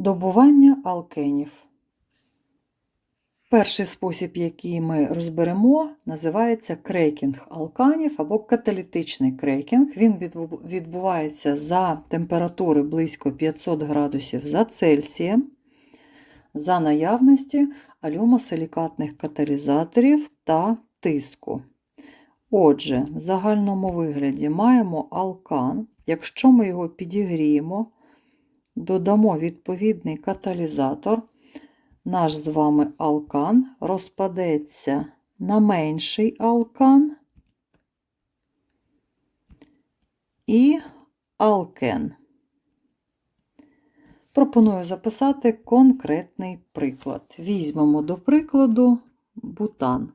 Добування алкенів. Перший спосіб, який ми розберемо, називається крекінг алканів або каталітичний крекінг. Він відбувається за температури близько 500 градусів за Цельсієм, за наявності алюмосилікатних каталізаторів та тиску. Отже, в загальному вигляді маємо алкан. Якщо ми його підігріємо, додамо відповідний каталізатор, наш з вами алкан розпадеться на менший алкан і алкен. Пропоную записати конкретний приклад. Візьмемо до прикладу бутан.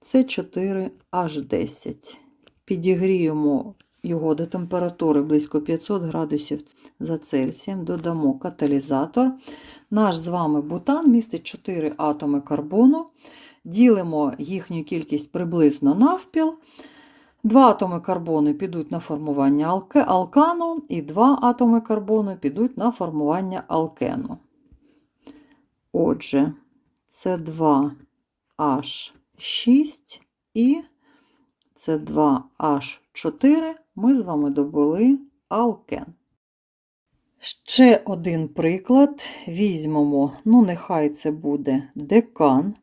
Це 4H10. Підігріємо його до температури близько 500 градусів за Цельсієм, додамо каталізатор. Наш з вами бутан містить 4 атоми карбону. Ділимо їхню кількість приблизно навпіл. Два атоми карбону підуть на формування алкану, і два атоми карбону підуть на формування алкену. Отже, це 2H6 і це 2H4 ми з вами добули алкен. Ще один приклад. Візьмемо, ну, нехай це буде декан,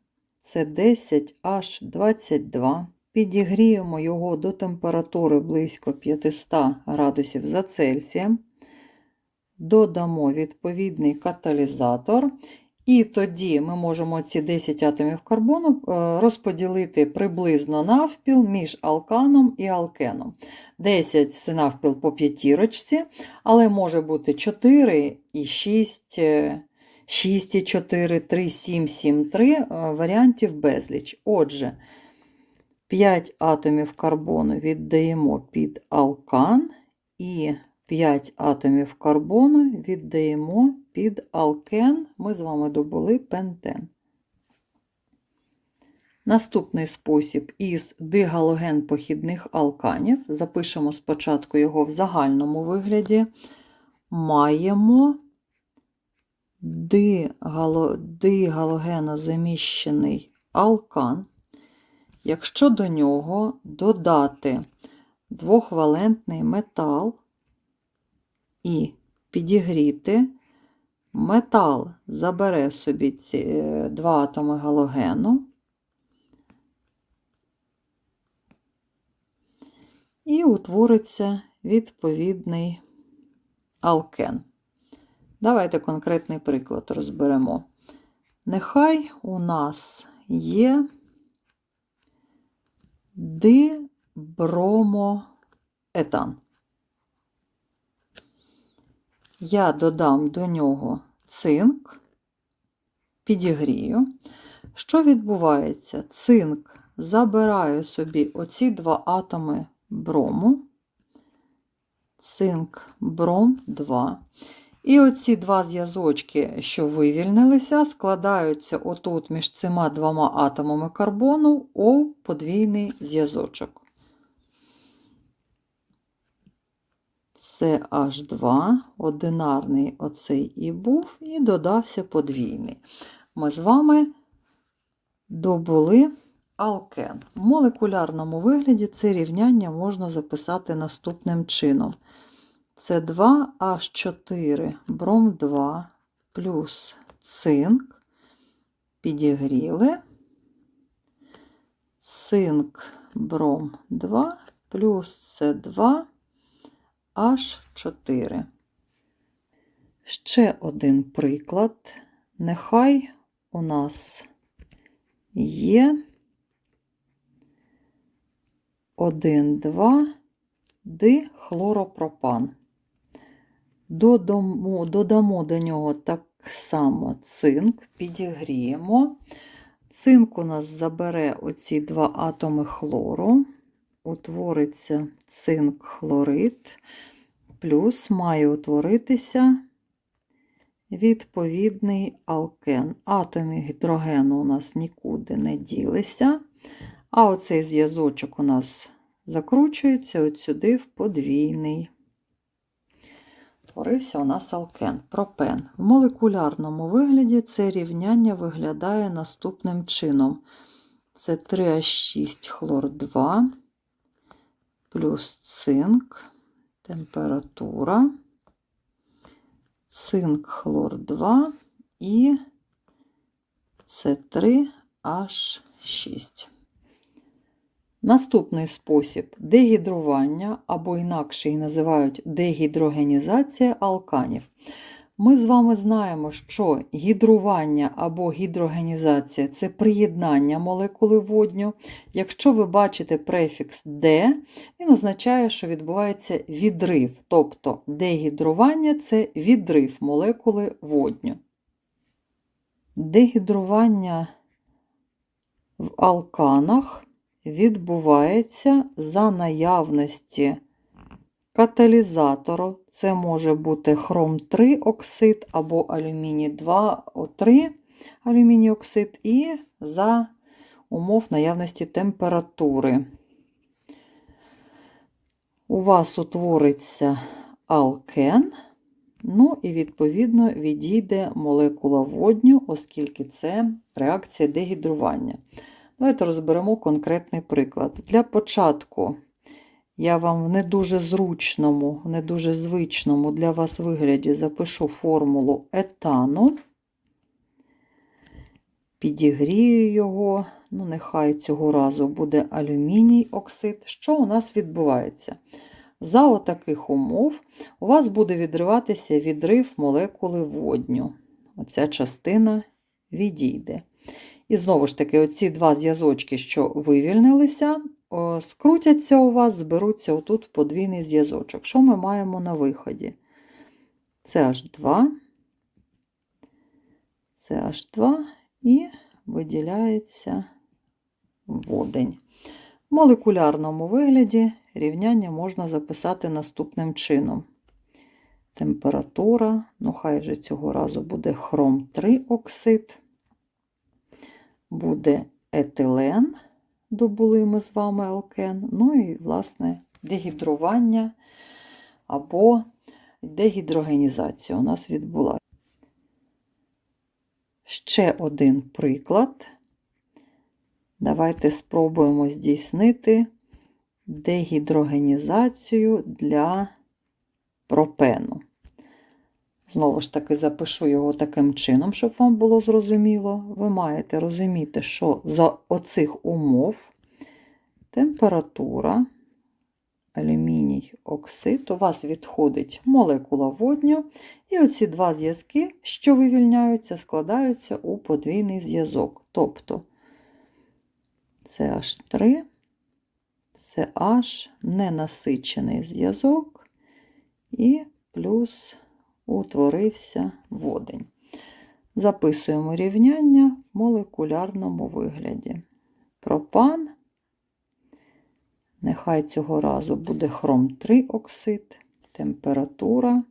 це 10H22. Підігріємо його до температури близько 500 градусів за Цельсієм. Додамо відповідний каталізатор. І тоді ми можемо ці 10 атомів карбону е, розподілити приблизно навпіл між алканом і алкеном. 10 це навпіл по п'ятірочці, але може бути 4 і 6, 6 і 4, 3, 7, 7, 3 варіантів безліч. Отже, 5 атомів карбону віддаємо під алкан і 5 атомів карбону віддаємо під алкен. Ми з вами добули пентен. Наступний спосіб із дигалоген похідних алканів. Запишемо спочатку його в загальному вигляді. Маємо дигало, дигалогенозаміщений алкан. Якщо до нього додати двохвалентний метал і підігріти, метал забере собі ці е, два атоми галогену і утвориться відповідний алкен. Давайте конкретний приклад розберемо. Нехай у нас є дибромоетан. Я додам до нього цинк, підігрію. Що відбувається? Цинк забирає собі оці два атоми брому, цинк бром 2. І оці два зв'язочки, що вивільнилися, складаються отут між цими двома атомами карбону у подвійний зв'язочок. Це H2, одинарний оцей і був, і додався подвійний. Ми з вами добули алкен. В молекулярному вигляді це рівняння можна записати наступним чином. Це 2H4 бром 2 плюс цинк. Підігріли. Цинк бром 2 плюс С2 H4. Ще один приклад. Нехай у нас є 1, 2 дихлоропропан. Додамо, додамо до нього так само цинк, підігріємо. Цинк у нас забере оці два атоми хлору, утвориться цинк хлорид, плюс має утворитися відповідний алкен. Атоми гідрогену у нас нікуди не ділися, а оцей зв'язочок у нас закручується от сюди в подвійний. утворився у нас алкен, пропен. В молекулярному вигляді це рівняння виглядає наступним чином. Це 3H6 хлор 2 плюс цинк, температура, цинк хлор 2 і С3H6. Наступний спосіб дегідрування, або інакше її називають дегідрогенізація алканів. Ми з вами знаємо, що гідрування або гідрогенізація це приєднання молекули водню. Якщо ви бачите префікс «де», він означає, що відбувається відрив. Тобто дегідрування це відрив молекули водню. Дегідрування в алканах відбувається за наявності каталізатору. Це може бути хром 3 оксид або алюміній 2 О3 алюміній оксид, і за умов наявності температури. У вас утвориться алкен, ну і, відповідно, відійде молекула водню, оскільки це реакція дегідрування. Давайте розберемо конкретний приклад. Для початку я вам в не дуже зручному, не дуже звичному для вас вигляді запишу формулу етану, підігрію його, ну, нехай цього разу буде алюміній оксид. Що у нас відбувається? За отаких умов у вас буде відриватися відрив молекули водню. Оця частина відійде. І знову ж таки, оці два зв'язочки, що вивільнилися, скрутяться у вас, зберуться отут подвійний зв'язочок. Що ми маємо на виході? Це H2, це H2 і виділяється водень. В молекулярному вигляді рівняння можна записати наступним чином. Температура, ну хай же цього разу буде хром 3 оксид буде етилен, добули ми з вами алкен, ну і, власне, дегідрування або дегідрогенізація у нас відбулася. Ще один приклад. Давайте спробуємо здійснити дегідрогенізацію для пропену. Знову ж таки, запишу його таким чином, щоб вам було зрозуміло. Ви маєте розуміти, що за оцих умов температура, алюміній оксид, у вас відходить молекула водню, і оці два зв'язки, що вивільняються, складаються у подвійний зв'язок. Тобто CH3, CH ненасичений зв'язок і плюс утворився водень. Записуємо рівняння в молекулярному вигляді. Пропан, нехай цього разу буде хром 3 оксид, температура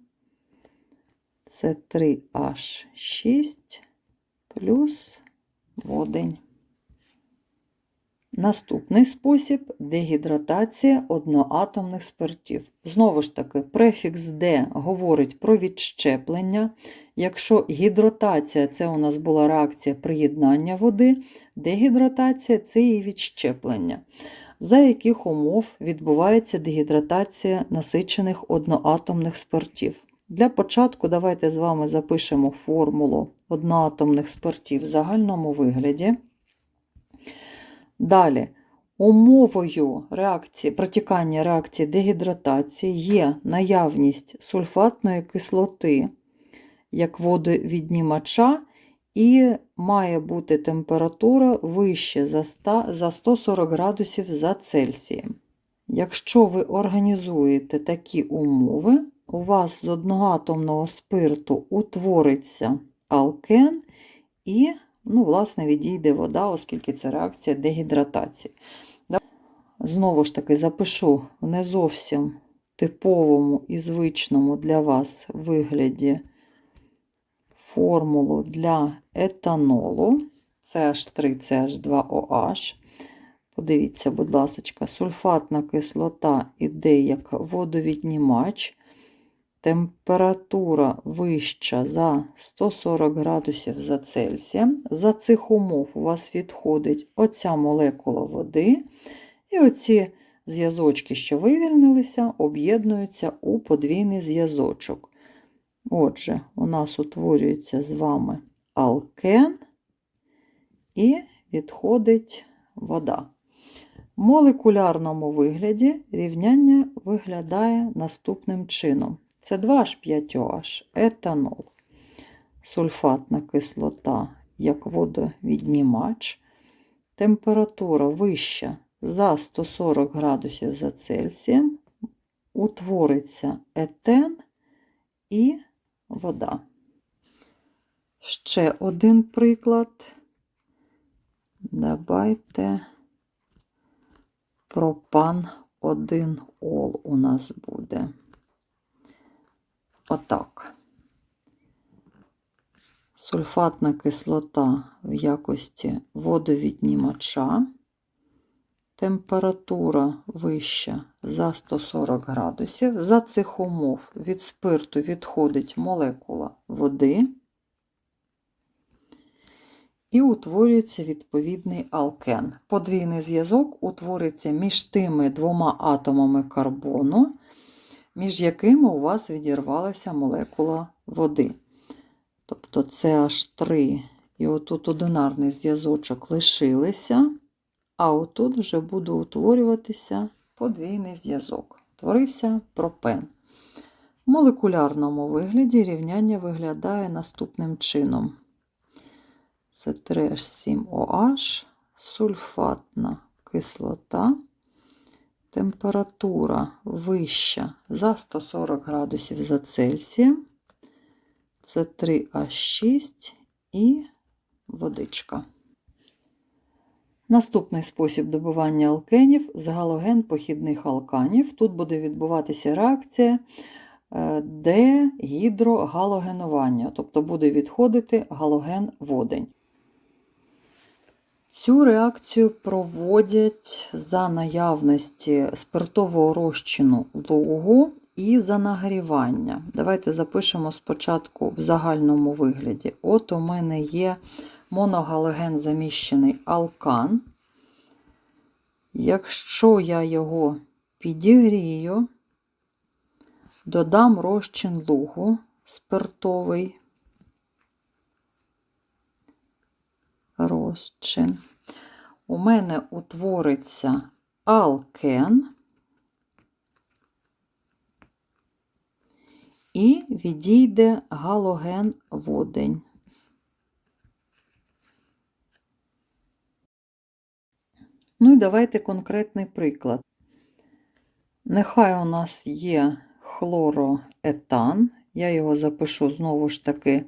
це 3H6 плюс водень. Наступний спосіб дегідратація одноатомних спиртів. Знову ж таки, префікс D говорить про відщеплення. Якщо гідратація це у нас була реакція приєднання води, дегідратація це її відщеплення. За яких умов відбувається дегідратація насичених одноатомних спиртів? Для початку давайте з вами запишемо формулу одноатомних спиртів в загальному вигляді. Далі, умовою реакції, протікання реакції дегідратації є наявність сульфатної кислоти як водовіднімача, і має бути температура вище за 100, за 140 градусів за Цельсієм. Якщо ви організуєте такі умови, у вас з одноатомного спирту утвориться алкен і ну, власне, відійде вода, оскільки це реакція дегідратації. Знову ж таки, запишу в не зовсім типовому і звичному для вас вигляді формулу для етанолу. CH3, CH2OH. Подивіться, будь ласка, сульфатна кислота іде як водовіднімач. Температура вища за 140 градусів за Цельсієм. За цих умов у вас відходить оця молекула води, і оці зв'язочки, що вивільнилися, об'єднуються у подвійний зв'язочок. Отже, у нас утворюється з вами алкен і відходить вода. В молекулярному вигляді рівняння виглядає наступним чином. Це 2H5OH, етанол, сульфатна кислота як водовіднімач, температура вища за 140 градусів за Цельсієм, утвориться етен і вода. Ще один приклад. Давайте пропан 1 ол у нас буде. Отак. Сульфатна кислота в якості водовіднімача. Температура вища за 140 градусів. За цих умов від спирту відходить молекула води і утворюється відповідний алкен. Подвійний зв'язок утвориться між тими двома атомами карбону, між якими у вас відірвалася молекула води. Тобто CH3 і отут одинарний зв'язочок лишилися, а отут вже буде утворюватися подвійний зв'язок. Творився пропен. В молекулярному вигляді рівняння виглядає наступним чином. Це 3H7OH, сульфатна кислота, температура вища за 140 градусів за Цельсієм. Це 3H6 і водичка. Наступний спосіб добування алкенів з галоген похідних алканів. Тут буде відбуватися реакція е, дегідрогалогенування, тобто буде відходити галоген водень. Цю реакцію проводять за наявності спиртового розчину лугу і за нагрівання. Давайте запишемо спочатку в загальному вигляді. От у мене є моногалоген заміщений алкан. Якщо я його підігрію, додам розчин лугу спиртовий. Розчин. У мене утвориться алкен і відійде галоген водень. Ну і давайте конкретний приклад. Нехай у нас є хлороетан, я його запишу знову ж таки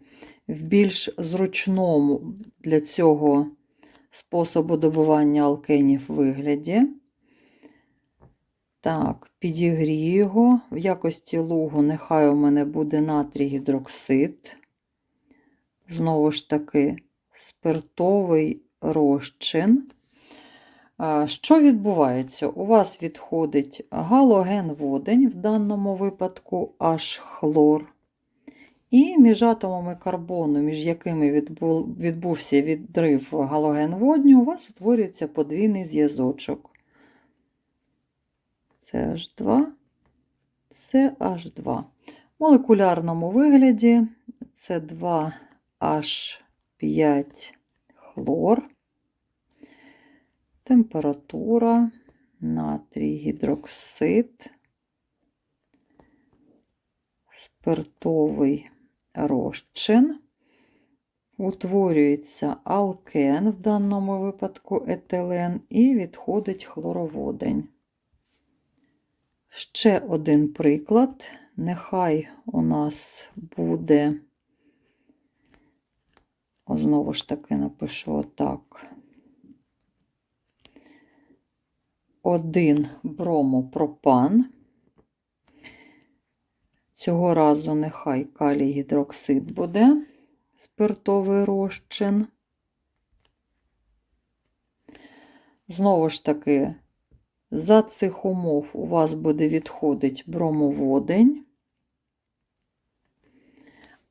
в більш зручному для цього способу добування алкенів вигляді. Так, підігрію його. В якості лугу нехай у мене буде натрій гідроксид. Знову ж таки, спиртовий розчин. Що відбувається? У вас відходить галоген водень, в даному випадку аж хлор. І між атомами карбону, між якими відбувся відрив галоген водню, у вас утворюється подвійний зв'язочок. Це H2, це H2. В молекулярному вигляді це 2H5 хлор, температура, натрій гідроксид, спиртовий розчин. Утворюється алкен, в даному випадку етилен, і відходить хлороводень. Ще один приклад. Нехай у нас буде, знову ж таки, напишу отак. Один бромопропан. Цього разу нехай калій гідроксид буде спиртовий розчин. Знову ж таки, за цих умов у вас буде відходить бромоводень.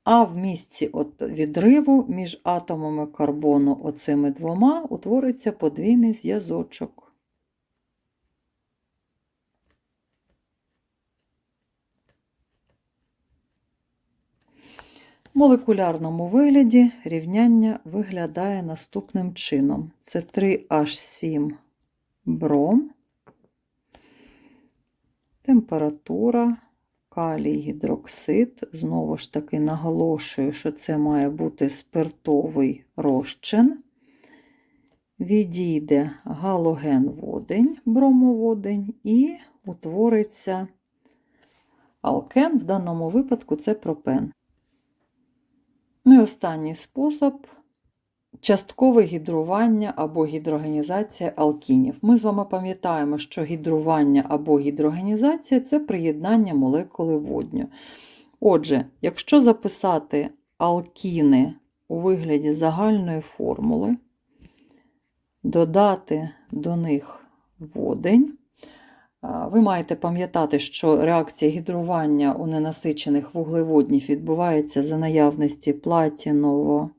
А в місці відриву між атомами карбону оцими двома утвориться подвійний зв'язочок. В молекулярному вигляді рівняння виглядає наступним чином. Це 3H7 бром, температура, калій гідроксид. Знову ж таки наголошую, що це має бути спиртовий розчин. Відійде галоген водень, бромоводень, і утвориться алкен, в даному випадку це пропен. Ну і останній спосіб часткове гідрування або гідрогенізація алкінів. Ми з вами пам'ятаємо, що гідрування або гідрогенізація це приєднання молекули водню. Отже, якщо записати алкіни у вигляді загальної формули, додати до них водень, ви маєте пам'ятати, що реакція гідрування у ненасичених вуглеводнів відбувається за наявності платіново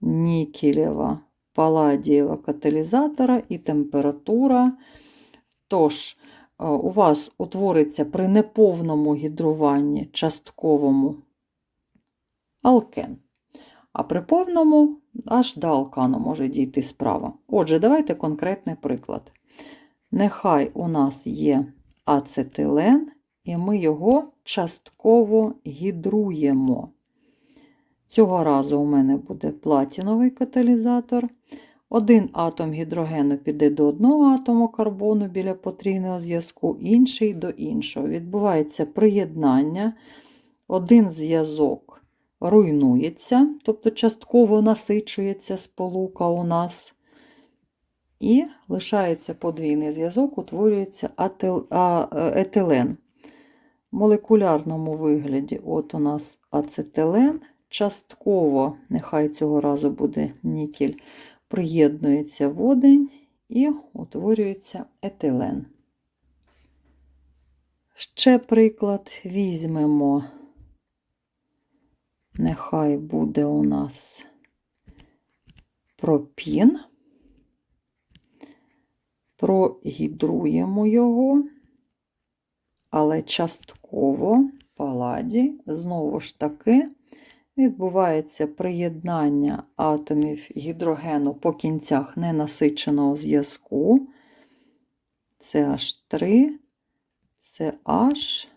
нікелєва паладієва каталізатора і температура. Тож, у вас утвориться при неповному гідруванні частковому алкен. А при повному аж до алкану може дійти справа. Отже, давайте конкретний приклад. Нехай у нас є ацетилен, і ми його частково гідруємо. Цього разу у мене буде платіновий каталізатор. Один атом гідрогену піде до одного атому карбону біля потрійного зв'язку, інший до іншого. Відбувається приєднання, один зв'язок руйнується, тобто частково насичується сполука у нас. І лишається подвійний зв'язок, утворюється е, етилен. В молекулярному вигляді от у нас ацетилен. Частково, нехай цього разу буде нікель, приєднується водень і утворюється етилен. Ще приклад візьмемо, нехай буде у нас пропін прогідруємо його, але частково паладі, знову ж таки, відбувається приєднання атомів гідрогену по кінцях ненасиченого зв'язку. Це H3, це H,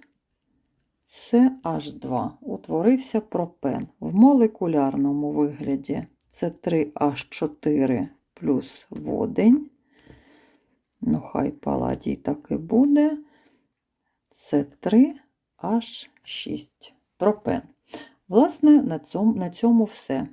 це H2. Утворився пропен. В молекулярному вигляді це 3H4 плюс водень. Ну, хай паладій так і буде. Це 3 аж 6 пропен. Власне, на цьому, на цьому все.